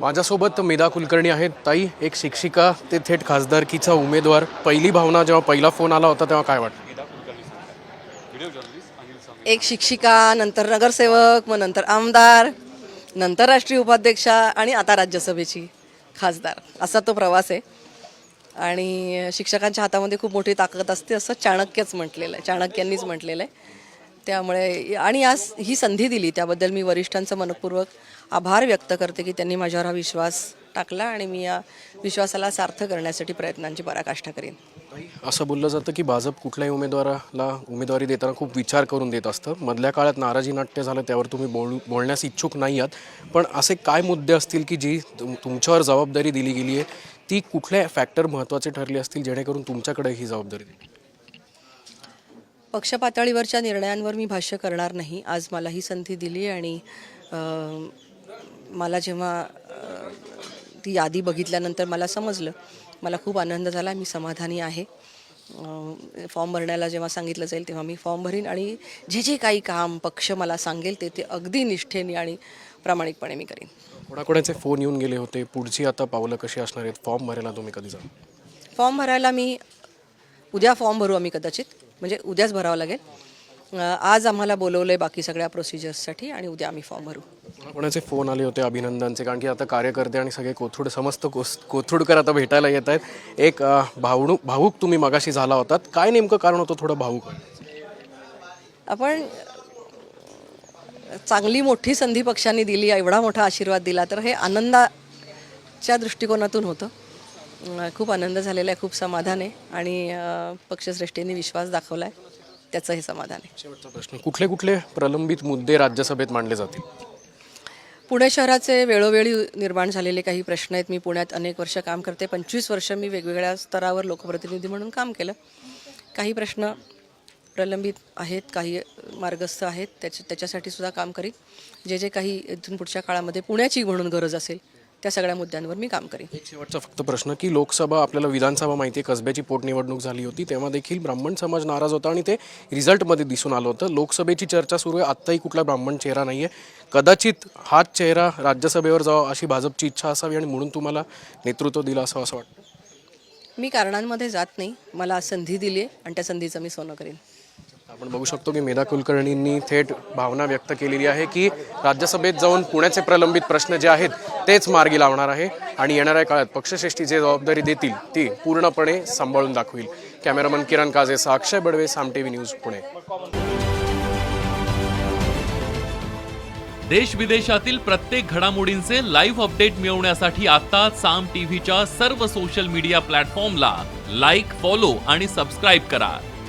माझ्यासोबत मेधा कुलकर्णी आहेत. ताई एक शिक्षिका ते थेट खासदारकीचा उमेदवार. पहिली भावना जेव्हा पहिला फोन आला होता तेव्हा काय वाटलं? एक शिक्षिका नंतर नगरसेवक मग नंतर आमदार नंतर राष्ट्रीय उपाध्यक्षा आणि आता राज्यसभेची खासदार. असा तो प्रवास आहे. आणि शिक्षकांच्या हातामध्ये खूप मोठी ताकद असते असं चाणक्यच म्हटलेलं आहे. चाणक्यांनीच म्हटलेलं आहे. त्यामुळे आणि आज ही संधी दिली. त्याबद्दल मी वरिष्ठांचं मनपूर्वक आभार व्यक्त करते की त्यांनी माझ्यावर हा विश्वास टाकला आणि मी या विश्वासाला सार्थ करण्यासाठी प्रयत्नांची पराकाष्ठा करीन. असं बोललं जातं की भाजप कुठल्याही उमेदवाराला उमेदवारी देताना खूप विचार करून देत असतं. मधल्या काळात नाराजी नाट्य झालं त्यावर तुम्ही बोल बोलण्यास इच्छुक नाही आहात. पण असे काय मुद्दे असतील की जी तुमच्यावर जबाबदारी दिली गेली आहे ती कुठले फॅक्टर महत्त्वाचे ठरले असतील जेणेकरून तुमच्याकडे ही जबाबदारी दिली पक्षपातळीवरच्या निर्णयांवर मी भाष्य करणार नाही. आज मला ही संधी दिली आणि मला जेव्हा ती यादी बघितल्यानंतर मला समजलं. मला खूप आनंद झाला. मी समाधानी आहे. फॉर्म भरण्याला जेव्हा सांगितलं जाईल तेव्हा मी फॉर्म भरीन आणि जे जे काही काम पक्ष मला सांगेल ते ते अगदी निष्ठेने आणि प्रामाणिकपणे मी करीन. कोणाकोणाचे फोन येऊन गेले होते? पुढची आता पावलं कशी असणार आहेत? फॉर्म भरायला तुम्ही कधी जा फॉर्म भरायला मी उद्या फॉर्म भरू आम्ही कदाचित. म्हणजे उद्याच भरावं लागेल. आज आम्हाला बोलवलं आहे बाकी सगळ्या प्रोसिजर्ससाठी आणि उद्या आम्ही फॉर्म भरू. कोणाचे फोन आले होते अभिनंदनचे? कारण की आता कार्यकर्ते आणि सगळे कोथरूड समस्त कोस कोथरूडकर आता भेटायला येत आहेत. एक भावणूक भाऊक तुम्ही मगाशी झाला होतात. काय नेमकं कारण होतं थोडं भाऊक आपण चांगली मोठी संधी पक्षांनी दिली एवढा मोठा आशीर्वाद दिला तर हे आनंदाच्या दृष्टिकोनातून होतं. खूप आनंद झालेला आहे खूप समाधान आहे आणि पक्षश्रेष्ठींनी विश्वास दाखवला आहे त्याचं हे समाधान आहे. शेवटचा प्रश्न कुठले कुठले प्रलंबित मुद्दे राज्यसभेत मांडले जातील? पुणे शहराचे वेळोवेळी निर्माण झालेले काही प्रश्न आहेत. मी पुण्यात अनेक वर्ष काम करते. पंचवीस वर्ष मी वेगवेगळ्या स्तरावर लोकप्रतिनिधी म्हणून काम केलं. काही प्रश्न प्रलंबित आहेत काही मार्गस्थ आहेत. त्याच्या त्याच्यासाठी सुद्धा काम करीन जे जे काही इथून पुढच्या काळामध्ये पुण्याची म्हणून गरज असेल त्या सगळ्या मुद्द्यांवर मी काम करीन. एक शेवटचा फक्त प्रश्न की लोकसभा आपल्याला विधानसभा माहिती आहे कसब्याची पोटनिवडणूक झाली होती तेव्हा देखील ब्राह्मण समाज नाराज होता आणि ते रिझल्टमध्ये दिसून आलं होतं. लोकसभेची चर्चा सुरू आहे आत्ताही कुठला ब्राह्मण चेहरा नाही आहे कदाचित हाच चेहरा राज्यसभेवर जावा अशी भाजपची इच्छा असावी आणि म्हणून तुम्हाला नेतृत्व दिलं असं असं वाटतं? मी कारणांमध्ये जात नाही. मला आज संधी दिली आहे आणि त्या संधीचं मी सोनं करीन. आपण बघू शकतो की मेधा कुलकर्णींनी थेट भावना व्यक्त केलेली आहे की राज्यसभेत जाऊन पुण्याचे प्रलंबित प्रश्न जे आहेत तेच मार्गी लावणार आहे आणि येणाऱ्या काळात पक्षश्रेष्ठी जे जबाबदारी देतील ती पूर्णपणे सांभाळून दाखवील. कॅमेरामन किरण काजेसह अक्षय बडवे साम टीव्ही न्यूज पुणे. देश विदेशातील प्रत्येक घडामोडींचे लाईव्ह अपडेट मिळवण्यासाठी आता साम टीव्हीच्या सर्व सोशल मीडिया प्लॅटफॉर्मला लाईक फॉलो आणि सबस्क्राईब करा.